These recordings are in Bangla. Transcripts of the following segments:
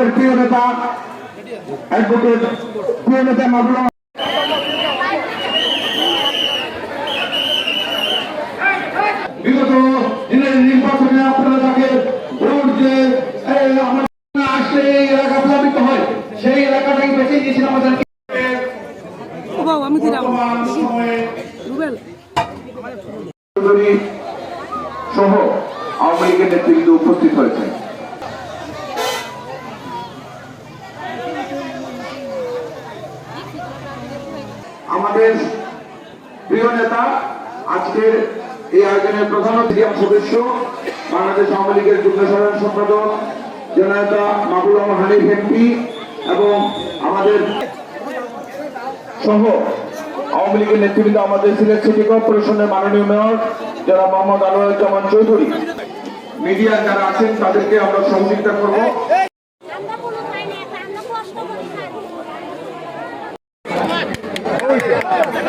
আমাদের প্রিয় নেতা অ্যাডভোকেট প্রিয় নেতা মামলা বিগত দিনের নির্বাচনে আপনারা তাকে ভোট যে আসলে এই এলাকা প্লাবিত হয় সেই এলাকাটাই বেছে দিয়েছিল আমাদেরকে আমি দিলাম। রুবেল। সহ আওয়ামী লীগের নেতৃবৃন্দ উপস্থিত হয়েছে আমাদের প্রিয় নেতা, আজকের এই আয়োজনের প্রধান সদস্য, বাংলাদেশ আওয়ামী লীগের যুগ্ম সাধারণ সম্পাদক, জননেতা মাহবুল রহমান হানিফ, এমপি এবং আমাদের সহ আওয়ামী লীগের নেতৃবৃন্দ আমাদের সিলেট সিটি কর্পোরেশনের মাননীয় মেয়র, যারা মোহাম্মদ আনোয়ারুজ্জামান চৌধুরী। মিডিয়া যারা আছেন, তাদেরকে আমরা সহযোগিতা করব আমরা কোনো খাই না আমরা কষ্ট করে খাই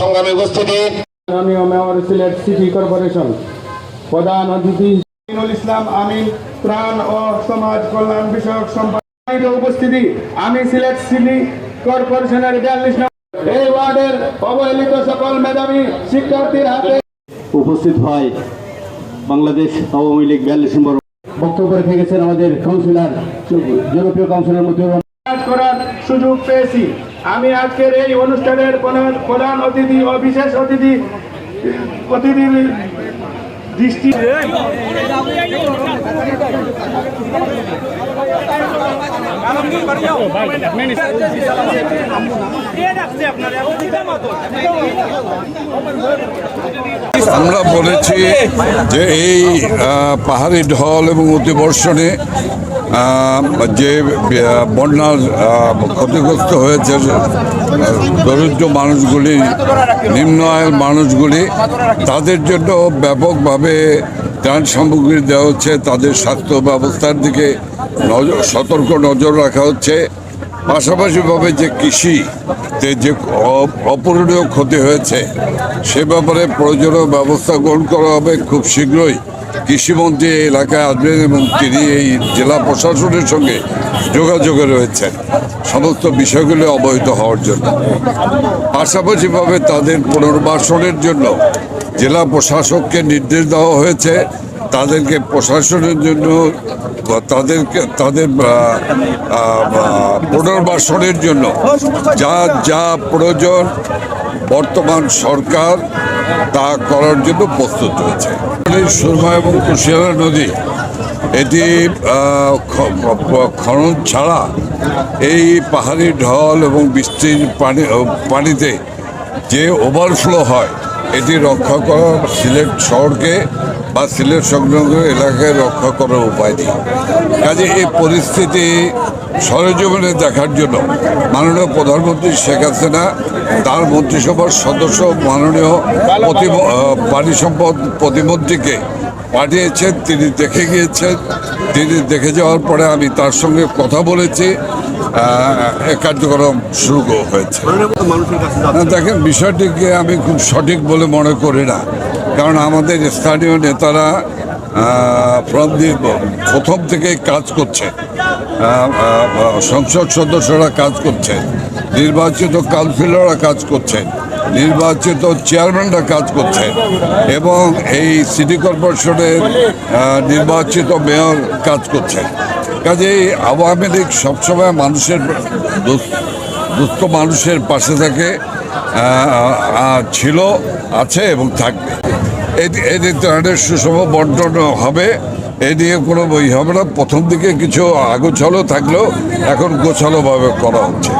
সংগ্রামে উপস্থিতি। মাননীয় মেয়র সিলেট সিটি কর্পোরেশন প্রধান অতিথি ইসলাম আমিন ত্রাণ ও সমাজ কল্যাণ বিষয়ক সম্পাদক উপস্থিতি। আমি সিলেট সিটি কর্পোরেশনের বিয়াল্লিশ নম্বর। এই ওয়ার্ডের অবহেলিত সকল মেধাবী শিক্ষার্থীর হাতে উপস্থিত হয় বাংলাদেশ আওয়ামী লীগ বিয়াল্লিশ নম্বর বক্তব্য রেখে গেছেন আমাদের কাউন্সিলর জনপ্রিয় কাউন্সিলর মধ্যে কাজ করার সুযোগ পেয়েছি। আমি আজকের এই অনুষ্ঠানের প্রধান- অতিথি ও বিশেষ অতিথি অতিথির দৃষ্টি আমরা বলেছি যে এই পাহাড়ি ঢল এবং অতিবর্ষণে যে বন্যার ক্ষতিগ্রস্ত হয়েছে দরিদ্র মানুষগুলি নিম্ন আয়ের মানুষগুলি, তাদের জন্য ব্যাপকভাবে ত্রাণ সামগ্রী দেওয়া হচ্ছে, তাদের স্বাস্থ্য ব্যবস্থার দিকে নজর, সতর্ক নজর রাখা হচ্ছে। পাশাপাশিভাবে যে কৃষিতে যে অপূরণীয় ক্ষতি হয়েছে, সে ব্যাপারে প্রয়োজনীয় ব্যবস্থা গ্রহণ করা হবে খুব শীঘ্রই। কৃষিমন্ত্রী এলাকায় আসবেন এবং তিনি এই জেলা প্রশাসনের সঙ্গে যোগাযোগে রয়েছেন। সমস্ত বিষয়গুলো অবহিত হওয়ার জন্য। পাশাপাশিভাবে তাদের পুনর্বাসনের জন্য জেলা প্রশাসককে নির্দেশ দেওয়া হয়েছে। তাদেরকে প্রশাসনের জন্য তাদেরকে, তাদের পুনর্বাসনের জন্য যা যা প্রয়োজন বর্তমান সরকার তা করার জন্য প্রস্তুত রয়েছে। সুরমা এবং কুশিয়ারা নদী, এটি খনন ছাড়া এই পাহাড়ি ঢল এবং বৃষ্টির পানি পানিতে যে ওভারফ্লো হয়, এটি রক্ষা করা সিলেট শহরকে বা সিলেট সংলগ্ন এলাকায় রক্ষা করার উপায় নেই কাজে এই পরিস্থিতি সরেজমিনে দেখার জন্য মাননীয় প্রধানমন্ত্রী শেখ হাসিনা তার মন্ত্রিসভার সদস্য মাননীয় পানি সম্পদ প্রতিমন্ত্রীকে পাঠিয়েছেন, তিনি দেখে গিয়েছেন। তিনি দেখে যাওয়ার পরে আমি তার সঙ্গে কথা বলেছি। কার্যক্রম শুরু হয়েছে। দেখেন, বিষয়টিকে আমি খুব সঠিক বলে মনে করি না। কারণ আমাদের স্থানীয় নেতারা প্রথম থেকে কাজ করছে। সংসদ সদস্যরা কাজ করছেন নির্বাচিত কাউন্সিলররা কাজ করছেন নির্বাচিত চেয়ারম্যানরা কাজ করছেন এবং এই সিটি কর্পোরেশনের নির্বাচিত মেয়র কাজ করছেন কাজেই আওয়ামী লীগ সবসময় মানুষের দুস- দুস্থ মানুষের পাশে থাকে ছিল, আছে এবং থাকবে। এদের ত্রাণের সুষম বন্টন হবে। এ নিয়ে কোনো বই হবে না। প্রথম দিকে কিছু আগোছালো থাকলেও এখন গোছালোভাবে করা হচ্ছে।